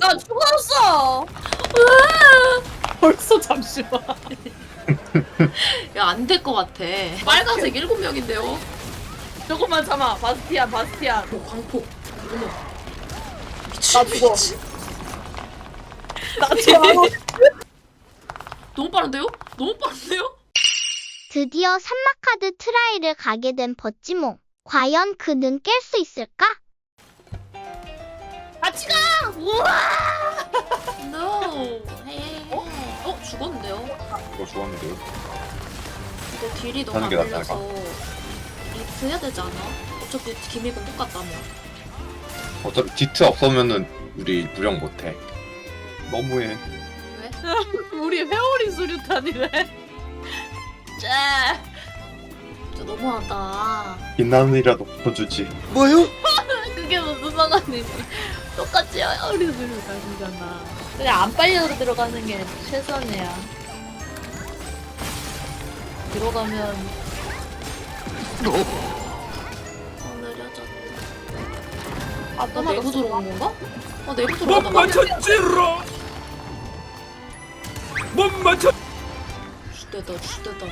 나 죽었어. 벌써 잠시만. 야 안 될 것 같아. 빨간색 일곱 명인데요. 조금만 참아. 바스티안, 바스티안. 오 광폭. 어머. 나 미친 죽어. 미친. 나 죽어. 너무 빠른데요? 너무 빠른데요? 드디어 산마카드 트라이를 가게 된 버찌몽. 과연 그는 깰 수 있을까? 같이 가. 우와. No. 헤이. 어? 어 죽었는데요? 이거 죽었는데요. 이거 딜이 너무 하는 안게 밀려서 리트 해야 되지 않아? 어차피 기믹은 똑같다며. 어차피 디트 없으면은 우리 무령 못해. 너무해. 왜? 우리 회오리 수류탄이래. 짜. 진짜 너무하다. 빛나는이라도 붙여주지. 그게 무슨 상관이지? 똑같이 회오리 수류탄이잖아. 그냥 안 빨려 들어가는 게 최선이야. 들어가면 어 느려졌다. 아, 나 내부 들어온 건가? 아 내부 못 들어왔다. 맞췄지라 못 맞췄 주대다 주대다.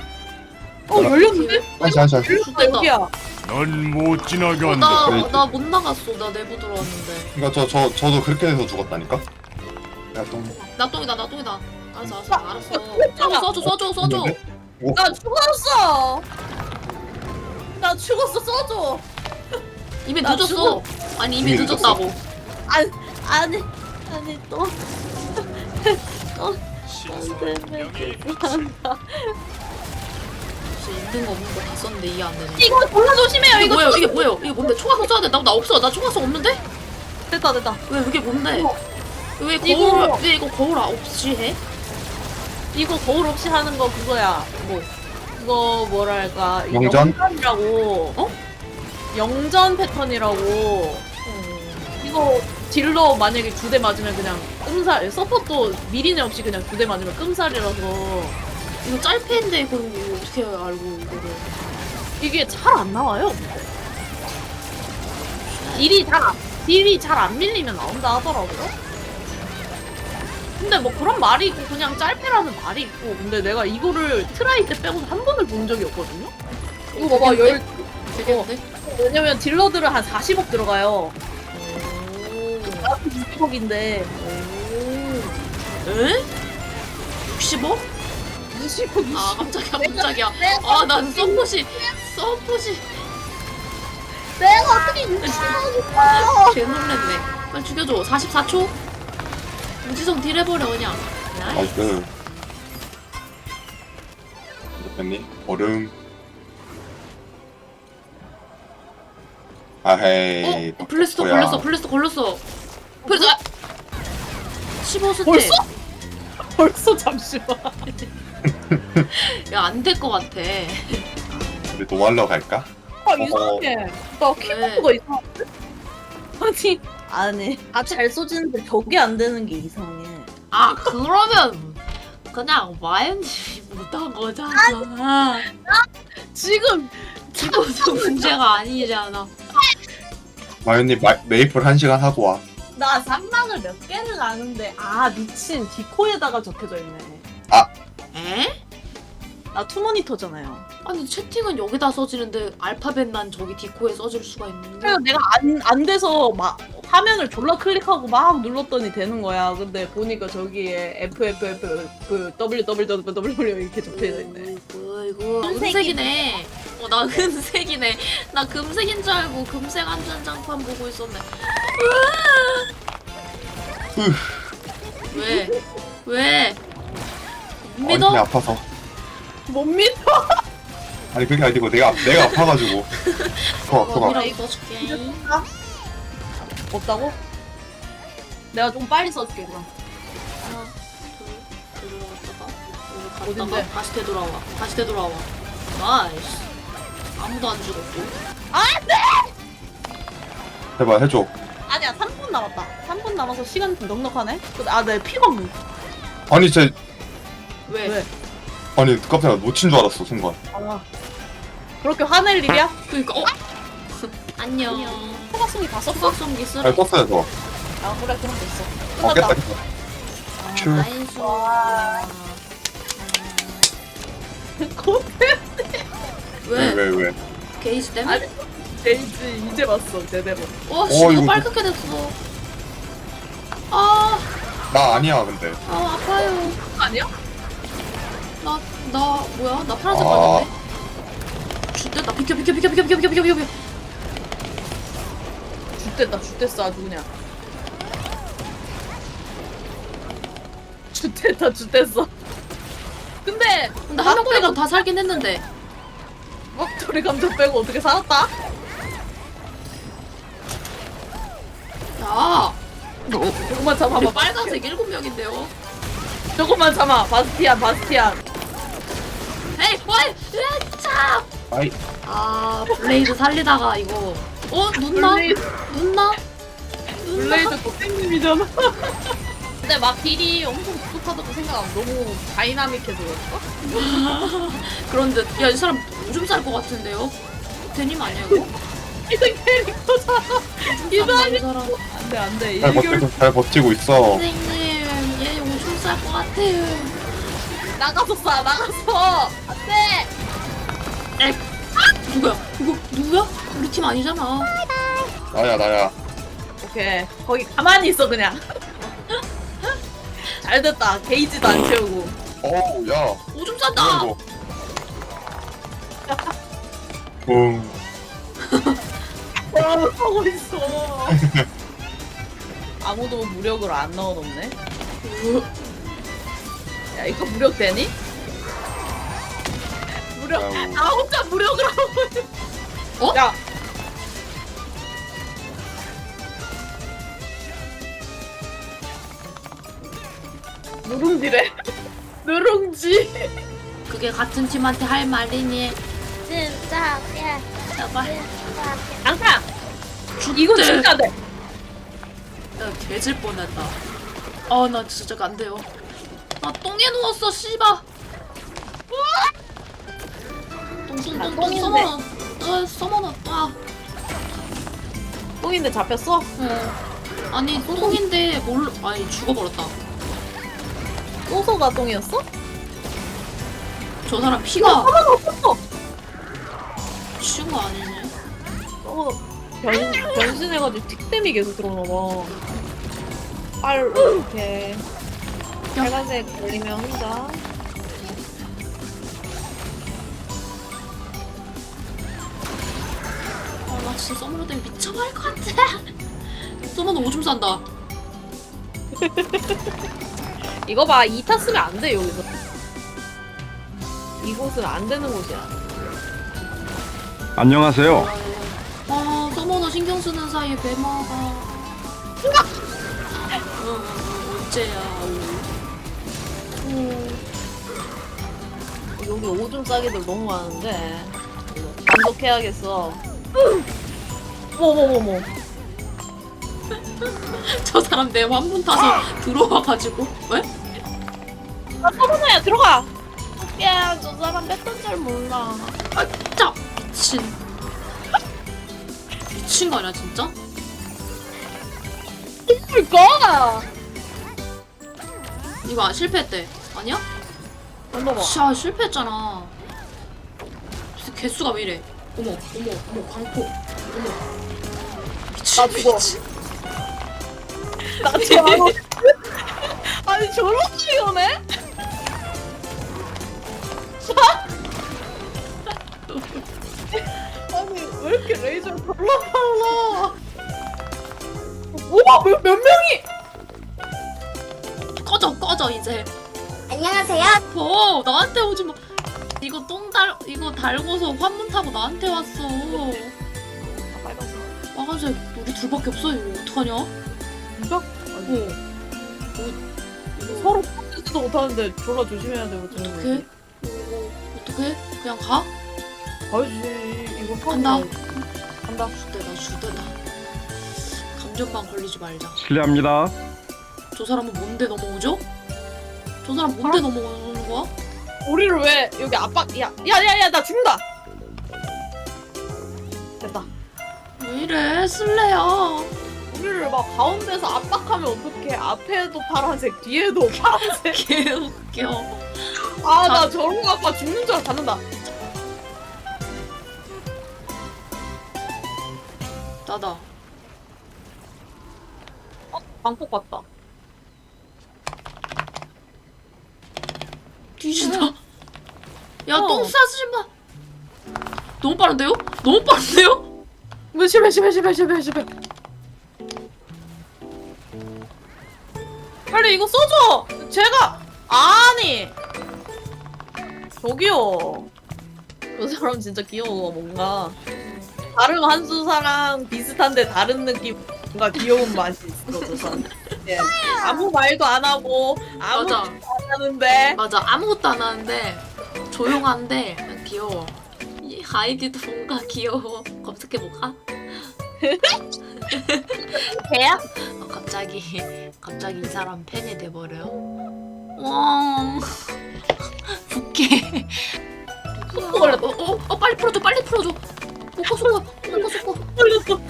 어 열렸는데? 한시 한시. 열렸다 여기야. 넌 못 지나간다 나 나 못 나갔어. 나 내부 들어왔는데. 그러니까 저 저 저도 그렇게 돼서 죽었다니까. 야 똥. 나 똥이다 나 똥이다. 알았어 알았어 알았어. 써줘 써줘 써줘. 있는데? 나 죽었어. 나 죽었어 써줘. 이미 나 늦었어. 아니 이미 이미 늦었다고. 아니 아니 아니 또. 또. 죄송합니다. 진짜 있는 거 없는 거 다 썼는데 이해 안 되네. 이거 졸라 조심해요. 이게 이거 뭐예요? 이게 뭐예요? 이게 뭔데? 초가서 써야 된다고? 나 없어. 나 초가서 없는데? 됐다 됐다. 왜 이게 뭔데? 왜 이거- 거울 왜 이거 거울 없이 해? 이거 거울 없이 하는 거 그거야. 뭐 그거 뭐랄까 영전? 영전이라고. 어? 영전 패턴이라고. 어. 이거 딜러 만약에 두 대 맞으면 그냥 끔살. 서포도 미리네 없이 그냥 두 대 맞으면 끔살이라서 이거 짤패인데 이거 어떻게 알고 이거를? 이게 잘 안 나와요. 딜이 잘 안, 딜이 잘 안 밀리면 나온다 하더라고요. 근데 뭐 그런 말이 있고 그냥 짤패라는 말이 있고 근데 내가 이거를 트라이 때 빼고서 한 번을 본 적이 없거든요. 이거 봐봐 열 되겠는데? 왜냐면 딜러들은 한 40억 들어가요. 오. 20억인데 오. 에? 60억? 20억 아 깜짝이야 깜짝이야. 아난 서폿이 서폿이 내가 어떻게 60억이야? 개 놀랬네. 빨리 죽여줘. 44초. 우지성 딜 해버려 그냥. 나이스. 나이스. 대표님 얼음. 아헤이. 어? 블래스터 뭐야. 걸렸어 블래스터 걸렸어. 아! 15스택. 벌써? 벌써 잠시만. 야 안 될 것 같아. 우리 노말러 갈까? 아 이상해. 나 키보드가 이상한데? 아니 아니 아 잘 쏘지는데 저게 안 되는 게 이상해. 아 그러면 그냥 마연님이 못한 거잖아. 지금 죽어도 문제가 아니잖아. 마연님 마, 메이플 한 시간 하고 와. 나 쌍망을 몇 개는 아는데 아 미친 디코에다가 적혀져 있네. 에? 나 투모니터잖아요. 아니 채팅은 여기다 써지는데 알파벳만 저기 디코에 써질 수가 있는데. 그래서 내가 안, 안 돼서 막 화면을 졸라 클릭하고 막 눌렀더니 되는 거야. 근데 보니까 저기에 FFF 그 WWW 이렇게 적혀져 있네. 어이구, 이거 은색이네. 은색이네. 어, 나 은색이네. 나 금색인 줄 알고 금색 안전장판 보고 있었네. 왜? 왜? 못 마연님이 믿어? 아파서. 못 믿어. 아니 그게 아니고 내가 내가 아파가지고. 커 커가. 이라고 써줄게. 없다고? 내가 좀 빨리 써줄게 그럼. 하나, 둘, 들어갔다가 여기 어딘데? 갔다가 다시 되돌아와. 다시 되돌아와. 나이스. 아무도 안 죽었고. 제발 해줘. 아니야 3분 남았다. 3분 남아서 시간 좀 넉넉하네. 근데 아내 피가 없네. 아니 진짜 왜? 왜? 아니 깜짝이야 놓친 줄 알았어 순간. 아 그렇게 화낼 일이야? 그니까 어? 안녕. 초각성이 다 썼어? 수박성기 쓰라. 아니 떴어요 저. 아 그래 그럼 됐어. 어 깼다 끝났다. 깼다 아, 슈. 나이스. 고태. 왜? 왜 왜 왜? 게이지 때문에? 아니, 데이지 이제 봤어, 제대로. 와, 씨, 어, 이거 이거 빨갛게 됐어. 아, 나 아니야 근데 아, 아파요. 아니야? 나, 나, 뭐야? 나 파란색 아. 맞았네? 죽됐다. 비켜, 비켜, 비켜, 비켜, 비켜, 비켜, 비켜, 비켜. 죽됐다, 죽됐어, 아주 그냥. 죽됐다, 죽됐어. 근데, 근데 한명 빼고 다 살긴 했는데. 막돌이 감정 빼고 어떻게 살았다? 야, 조금만 참아, 봐봐, 빨간색 일곱 명인데요. 조금만 참아. 바스티안, 바스티안. 에이, 뭐해? 으차! 아이 아, 블레이드 살리다가 이거. 어, 눈나? 블레이드, 눈나? 블레이드 고생님이잖아. 근데 막 딜이 엄청 부족하다고 생각하면 너무 다이나믹해서 그럴까? 그런데, 야, 이 사람 오줌 쌀것 같은데요? 데님 아니야, 이거? 이등 캐릭터잖아. 이. 사람. 안 돼, 안 돼. 잘 버티고 잘 버티고 있어 선생님, 얘 오줌 쌀것 같아요. 나가서 쏴, 나가서. 안 돼. 에 누구야? 이거 누구야? 우리 팀 아니잖아. 나야 나야 오케이. 거기 가만히 있어, 그냥. 잘 됐다. 게이지도 안 채우고. 어우 야 오줌 뭐야 싼다. 이거 붕 뭐라고 하고 있어. 아무도 무력으로 안 넣어놓네. 야, 이거 무력 되니? 무력. 아우. 나 혼자 무력으로 하고 있어. 어? 야. 누룽지래. 누룽지. 그게 같은 팀한테 할 말이니? 진짜 예. 제발. 장타. 죽대. 이거 진짜 돼. 나 개질 뻔했다. 아, 나 진짜 안 돼요. 나 똥에 누웠어, 씨바. 똥똥똥똥 아, 똥인데. 써머너. 아, 써머너. 아, 똥인데 잡혔어? 어. 아니 똥인데 몰 아니 죽어버렸다. 소소가 똥이었어? 저 사람 피가 없었어. 쉬운 거 아니니? 어, 변, 변신해가지고 틱댐이 계속 들어오나 봐. 빨, 이렇게. 빨간색 걸리면 혼자. 아, 나 진짜 써머너 때문에 미쳐버릴 것 같아. 써머너 오줌 싼다. 이거 봐, 2타 쓰면 안 돼, 여기서. 이곳은 안 되는 곳이야. 안녕하세요. 아, 써머너 신경 쓰는 사이에 배마가. 응, 응, 어째야. 음. 여기 오줌 싸기들 너무 많은데. 만족해야겠어. 어머머머머. 저 사람 내 환문 타서 들어와가지고 왜? 아, 서문아야, 들어가! 야, 저 사람 뺐던 줄 몰라. 짜 미친. 미친 거 아니야 진짜? 그니까! 이거 아, 실패했대. 아니야? 잠깐만. 샤 실패했잖아. 진짜 개수가 왜 이래? 어머 어머 어머 광포. 어머. 미친 나 죽어. 미친. 나 지금 아니 저렇게 오네? 아니 왜 이렇게 레이저 졸라 빨라 우와 몇, 몇 명이 꺼져 꺼져 이제. 안녕하세요. 어 나한테 오지 마. 이거 똥 달 이거 달고서 환문 타고 나한테 왔어. 빨간색 우리 둘밖에 없어 이거 어떡하냐? 진짜? 어. 서로 뻗지도 못하는데 졸라 조심해야 돼 어떡해? 이거 어떡해? 그냥 가? 가야지 이거 간다. 간다 주대다 주대다. 감전방 걸리지 말자. 실례합니다. 저 사람은 뭔데 넘어오죠? 저 사람 뭔데 넘어오는 거야? 우리를 왜 여기 압박 야야야야 나 죽는다 됐다 왜 이래 술래야? 우리를 막 가운데서 압박하면 어떡해. 앞에도 파란색, 뒤에도 파란색. 개 웃겨. 아, 나 저런 거 아까 죽는 줄 알고 받는다. 나다. 어, 방폭 같다. 뒤진다. 야, 어. 똥 싸지 마. 너무 빠른데요? 너무 빠른데요? 몇시, 몇시, 몇시, 몇시, 몇 빨리 이거 써줘! 제가! 아니! 저기요. 저 사람 진짜 귀여워, 뭔가. 다른 한수사랑 비슷한데 다른 느낌. 뭔가 귀여운 맛이 있어, 저 사람. 예. 아무 말도 안 하고, 아무것도 맞아. 안 하는데. 맞아. 아무것도 안 하는데 조용한데 귀여워. 이 아이디도 뭔가 귀여워. 검색해볼까? 개야? 어, 갑자기 갑자기 이 사람 팬이 돼버려. 와. 속도 걸렸다. 어, 어, 어, 빨리 풀어줘, 빨리 풀어줘. 먹고 속고, 먹고 속고. 걸렸어.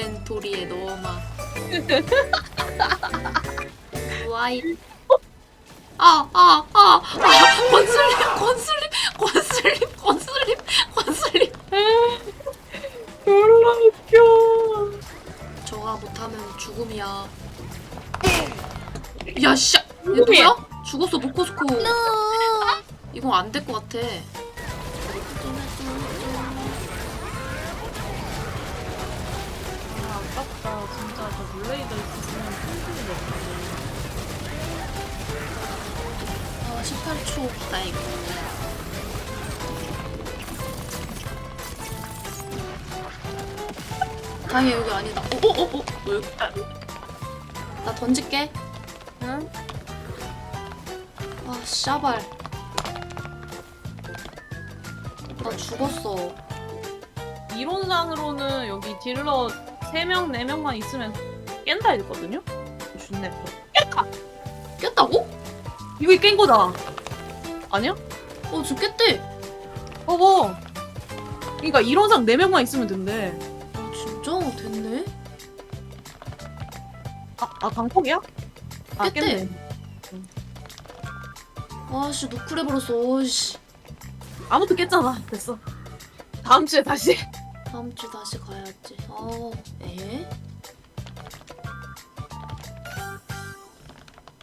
인벤토리에 넣어놔. 와이. 아, 아, 아, 아, 권슬림, 권슬림, 권슬림, 권슬림, 권슬림. 졸라 웃겨. 저가 못하면 죽음이야. 야, 씨. 얘. 누구야? 죽었어, 모코스코. 이건 안 될 것 같아. 아. 진짜 저 블레이더 있었으면 튼튼히 먹었는데. 아, 18초. 아이고. 다행히 여기 아니다. 어, 어, 어, 어. 왜 여기? 나 던질게. 응? 아, 씨발. 나 죽었어. 이론상으로는 여기 딜러 3명, 4명만 있으면 깬다 했거든요? 준네 깼다! 깼다고? 이거 깬 거다. 아니야? 어, 저 깼대. 어머. 그러니까 이론상 4명만 있으면 된대. 아, 진짜? 됐네? 아, 아 방폭이야? 아, 깼대. 깼네. 아씨, 노크해버렸어. 씨. 아무튼 깼잖아. 됐어. 다음 주에 다시. 다음 주 다시 가야지. 아, 에?